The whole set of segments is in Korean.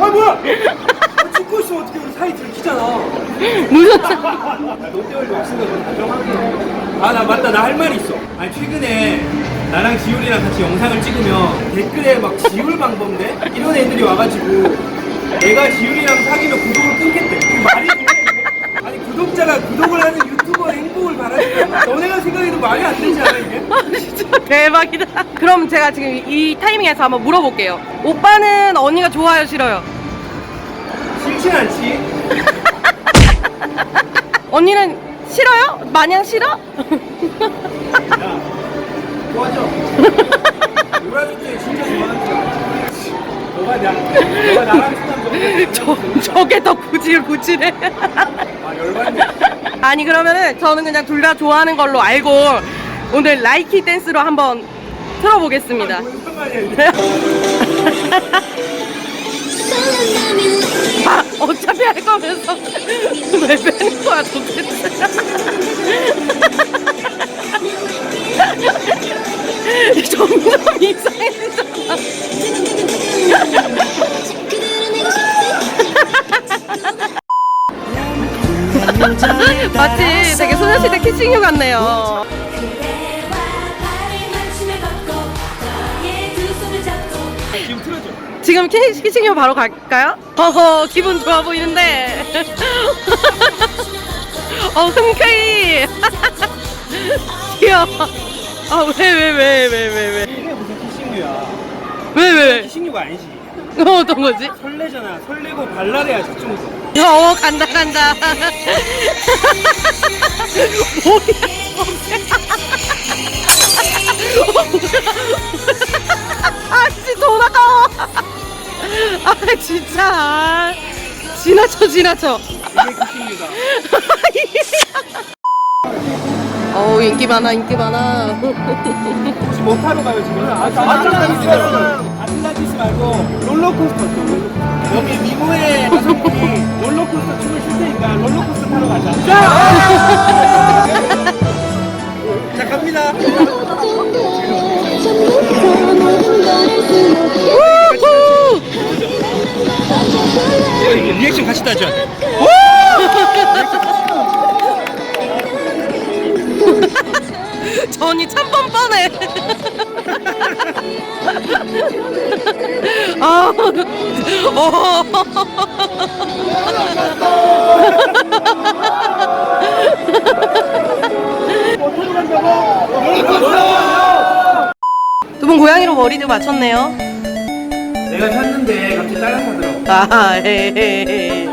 아 뭐야? 아, 찍고 있으면 어떻게 우리 사이 들키잖아. 무슨 롯데월드 없으니까 다정하게. 아나 맞다 나 할 말이 있어. 아니 최근에 나랑 지율이랑 같이 영상을 찍으면 댓글에 막 지율 방법네 이런 애들이 와가지고 내가 지율이랑 사귀면 구독을 끊겠대. 그게 말이 돼? 아니 구독자가 구독을 하는 유튜버의 행복을 바라니까 너네가 생각해도 말이 안 되지 않아 이게? 아, 진짜 대박이다. 그럼 제가 지금 이 타이밍에서 한번 물어볼게요. 오빠는 언니가 좋아요, 싫어요? 싫진 않지. 언니는 싫어요? 마냥 싫어? 야, 도와줘. 놀아줄게 진짜 좋아하는 너가 나, 너가 나랑 친한 저, 저게 더 구질구질해. 아 열받네. 아니 그러면은 저는 그냥 둘 다 좋아하는 걸로 알고 오늘 라이키 댄스로 한번 틀어보겠습니다. 이게? 아 어차피 할 거면서 왜 빼는 거야 도대체? 점점 이상해지잖아. 마치 되게 소녀시대 키싱유 같네요. 지금 키- 키싱유 바로 갈까요? 어허 기분 좋아 보이는데. 어 흔쾌히. 귀여워. 아왜 왜 왜 왜 왜 왜? 이게 무슨 키싱류야? 왜 왜? 키싱류가 아니지. 왜? 어떤 거지? 설레잖아. 설레고 발랄해야 집중해서. 어 간다 간다. 뭐야? 아씨 진짜 아, 지나쳐 지나쳐. 어우 인기 많아 인기 많아. 지금 뭐 타러 가요 지금? 아틀란티스. 아틀란티스 말고 롤러코스터. 여기 미모의 여성분이 돼. 저 언니 참 뻔뻔해. 아, 어. 두분 고양이로 머리도 맞췄네요. 내가 샀는데 갑자기 따라사더라고. 아, 헤헤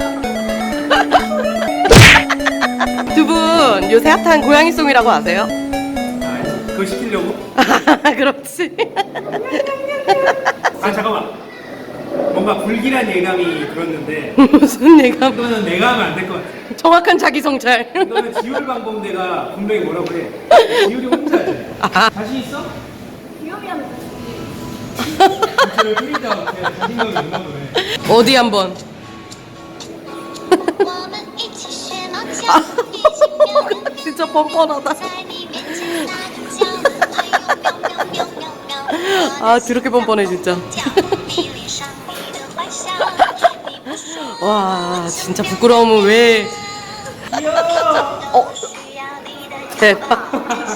헤. 두분 요새 핫한 고양이송이라고 아세요? 아, 그거 시키려고? 아, 그렇지. 아 잠깐만. 뭔가 불길한 예감이 들었는데 무슨 얘가 이거는 내가 하면 안 될 것 같아. 정확한 자기 성찰. 이거는 지율 방법대가 분명히 뭐라고 해. 지율이 혼자 해. 아. 자신 있어? 진짜로 흐리다 못해. 자신감이 없나 보네. 어디 한번. 진짜 뻔뻔하다. 아, 더럽게 뻔뻔해, 진짜. 와, 진짜 부끄러움은 왜. 어, 대박.